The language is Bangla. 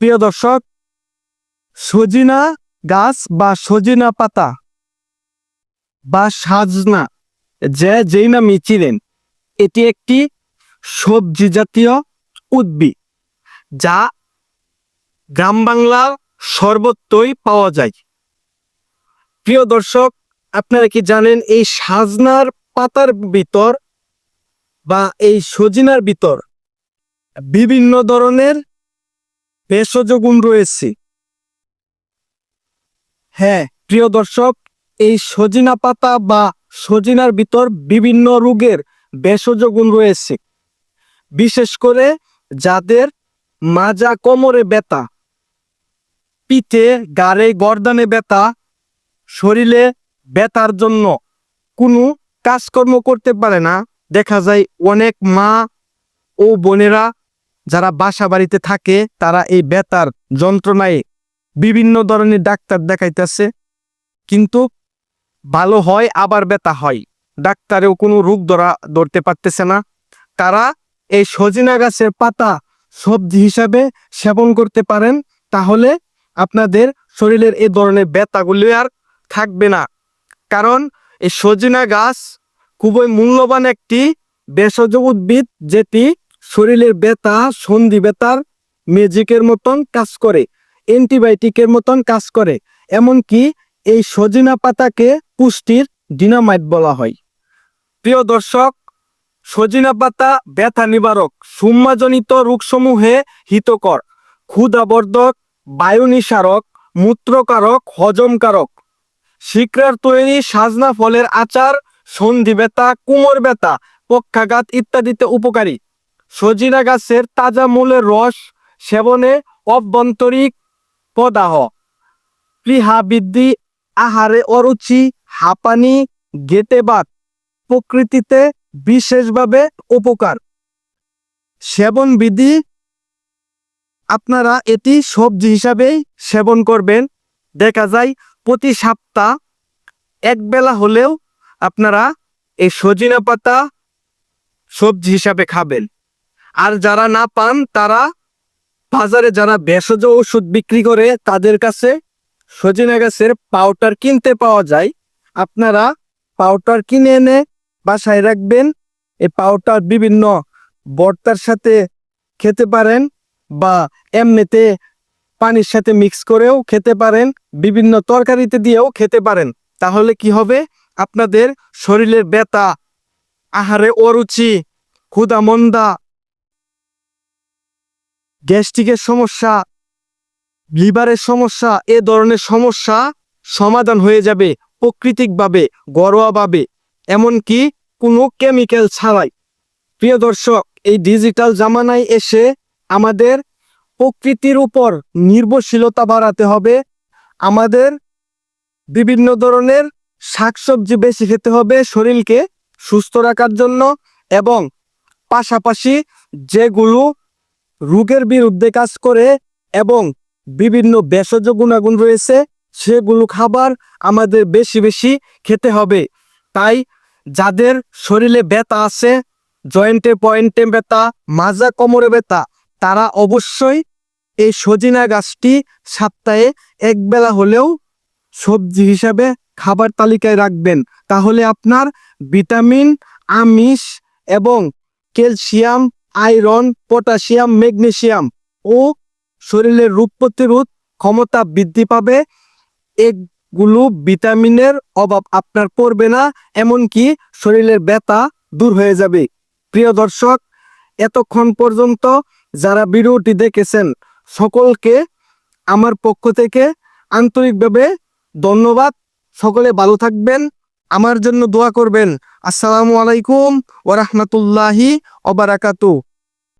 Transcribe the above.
প্রিয় দর্শক, সজিনা গাছ বা সজিনা পাতা বা সাজনা, যে যেই নামই চিনেন এটি একটি সবজি জাতীয় উদ্ভিদ যা গ্রাম বাংলার সর্বত্রই পাওয়া যায়। প্রিয় দর্শক, আপনারা কি জানেন এই সাজনার পাতার ভিতর বা এই সজিনার ভিতর বিভিন্ন ধরনের ভেষজ গুণ রয়েছে। হ্যাঁ প্রিয় দর্শক, এই সজিনা পাতা বা সজিনার ভিতর বিভিন্ন রোগের ভেষজ গুণ রয়েছে। বিশেষ করে যাদের মাজা কোমরে ব্যথা, পিঠে গাড়ে গর্দানে ব্যথা, শরীরে ব্যথার জন্য কোনো কাজকর্ম করতে পারে না। দেখা যায় অনেক মা ও বোনেরা যারা বাসা বাড়িতে থাকে, তারা এই বেতার যন্ত্রণায় বিভিন্ন ধরনের ডাক্তার দেখাইতেছে। কিন্তু ভালো হয়, আবার ব্যথা হয়। ডাক্তারেও কোনো রোগ ধরা, ধরতে পারতেছে না। তারা এই সজিনা গাছের পাতা সবজি হিসাবে সেবন করতে পারেন, তাহলে আপনাদের শরীরের এই ধরনের ব্যথাগুলি আর থাকবে না। কারণ এই সজিনা গাছ খুবই মূল্যবান একটি ভেষজ উদ্ভিদ, যেটি শরীরের ব্যথা, সন্ধি ব্যথার ম্যাজিকের মতন কাজ করে অ্যান্টিবায়োটিকের মতন কাজ করে। এমনকি এই সজিনা পাতাকে পুষ্টির ডিনামাইট বলা হয়। প্রিয় দর্শক, সজিনা পাতা ব্যথা নিবারক, সুম্মাজনিত রোগসমূহে হিতকর, ক্ষুধাবর্ধক বায়ু নিসারক মূত্রকারক, হজমকারক। শিকড়ার তৈরি সাজনা ফলের আচার, সন্ধি ব্যথা, কুমোর ব্যথা, পক্ষাঘাত ইত্যাদিতে উপকারী। সজিনা গাছের তাজা মূলের রস সেবনে অভ্যন্তরিক প্রদাহ। প্লিহা বৃদ্ধি, আহারে অরুচি, হাঁপানি, গেটেবাত প্রকৃতিতে বিশেষভাবে উপকার। সেবন বিধি, আপনারা এটি সবজি হিসাবেই সেবন করবেন। দেখা যায়, প্রতি সপ্তাহ এক বেলা হলেও আপনারা এই সজিনা পাতা সবজি হিসাবে খাবেন। আর যারা না পান, তারা বাজারে যারা ভেষজ ওষুধ বিক্রি করে, তাদের কাছে সজিনা গাছের পাউডার কিনতে পাওয়া যায়। আপনারা পাউডার কিনে এনে বাসায় রাখবেন। এই পাউডার বিভিন্ন বর্তার সাথে খেতে পারেন বা এমনিতে পানির সাথে মিক্স করেও খেতে পারেন, বিভিন্ন তরকারিতে দিয়েও খেতে পারেন। তাহলে কি হবে? আপনাদের শরীরের ব্যথা, আহারে অরুচি ক্ষুদা মন্দা গ্যাস্ট্রিকের সমস্যা, লিভারের সমস্যা, এ ধরনের সমস্যা সমাধান হয়ে যাবে প্রাকৃতিকভাবে, ঘরোয়াভাবে। এমনকি কোনো কেমিক্যাল ছাড়াই। প্রিয় দর্শক, এই ডিজিটাল জামানায় এসে আমাদের প্রকৃতির উপর নির্ভরশীলতা বাড়াতে হবে। আমাদের বিভিন্ন ধরনের শাকসবজি বেশি খেতে হবে শরীরকে সুস্থ রাখার জন্য এবং পাশাপাশি যেগুলো রোগের বিরুদ্ধে কাজ করে এবং বিভিন্ন ভেষজ গুণাগুণ রয়েছে, সেগুলো খাবার আমাদের বেশি বেশি খেতে হবে। তাই যাদের শরীরে ব্যথা আছে, জয়েন্টে পয়েন্টে ব্যথা, মাজা কোমরে ব্যথা, তারা অবশ্যই এই সজিনা গাছটি সপ্তাহে একবেলা হলেও সবজি হিসাবে খাবার তালিকায় রাখবেন। তাহলে আপনার ভিটামিন, আমিষ এবং ক্যালসিয়াম আয়রন, পটাশিয়াম, ম্যাগনেশিয়াম ও শরীরের রোগ প্রতিরোধ ক্ষমতা বৃদ্ধি পাবে। এগুলো ভিটামিনের অভাব আপনার পড়বে না, এমনকি শরীরের ব্যথা দূর হয়ে যাবে। প্রিয় দর্শক, এতক্ষণ পর্যন্ত যারা ভিডিওটি দেখেছেন, সকলকে আমার পক্ষ থেকে আন্তরিকভাবে ধন্যবাদ। সকলে ভালো থাকবেন। আমার জন্য দোয়া করবেন। আসসালামু আলাইকুম ওরহমতুল্লাহি অবারাকাতু